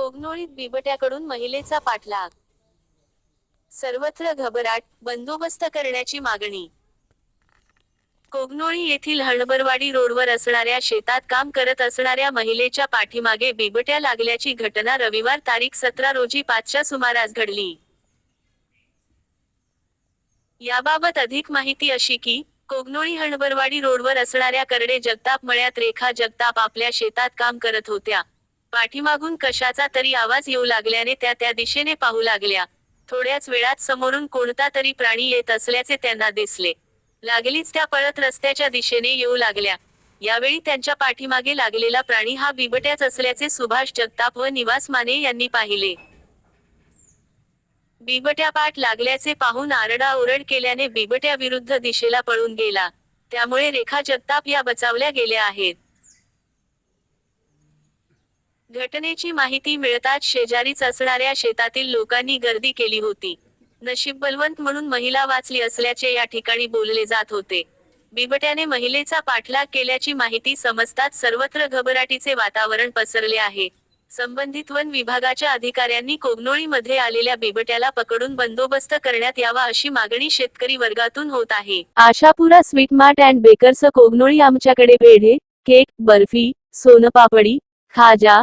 कोगनोळीत बिबट्याकडून महिलेचा पाठलाग. सर्वत्र घबराट बंदोबस्त करण्याची मागणी. कोगनोळी येथील हणबरवाडी रोडवर असणाऱ्या शेतात काम करत असणाऱ्या महिलेच्या पाठीमागे बिबट्या लागल्याची घटना रविवार तारीख सतरा रोजी पाचच्या सुमारास घडली. याबाबत अधिक माहिती अशी की कोगनोळी हणबरवाडी रोडवर असणाऱ्या करडे जगताप मळ्यात रेखा जगताप आपल्या शेतात काम करत होत्या. पाठीमागून कशाचा तरी आवाज येऊ लागल्याने त्या त्या दिशेने पाहू लागल्या. थोड्याच वेळात समोरून कोणता तरी प्राणी येत असल्याचे त्यांना दिसले. लागलीच त्या पळत रस्त्याच्या दिशेने येऊ लागल्या. यावेळी त्यांच्या पाठीमागे लागलेला प्राणी हा बिबट्याच असल्याचे सुभाष जगताप व निवास माने यांनी पाहिले. बिबट्या पाठ लागल्याचे पाहून आरडाओरड केल्याने बिबट्या विरुद्ध दिशेला पळून गेला. त्यामुळे रेखा जगताप या बचावल्या गेल्या आहेत. घटनेची माहिती मिळताच शेजारीच असणाऱ्या शेतातील लोकांनी गर्दी केली होती. नशीब बलवंत म्हणून महिला वाचली असल्याचे या ठिकाणी बोलले जात होते. बिबट्याने महिलेचा पाठलाग केल्याची माहिती समजताच सर्वत्र घबराटीचे वातावरण पसरले आहे. संबंधित वन विभागाच्या अधिकाऱ्यांनी कोगनोळीमध्ये आलेल्या बिबट्याला पकडून बंदोबस्त करण्यात यावा अशी मागणी शेतकरी वर्गातून होत आहे. Ashapura sweet mart and bakers Kognoli आमच्याकडे पेढे केक बर्फी सोनपापडी खाजा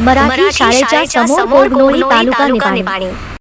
मराठी शाळेच्या समोर कोगनोळी तालुका निपाणी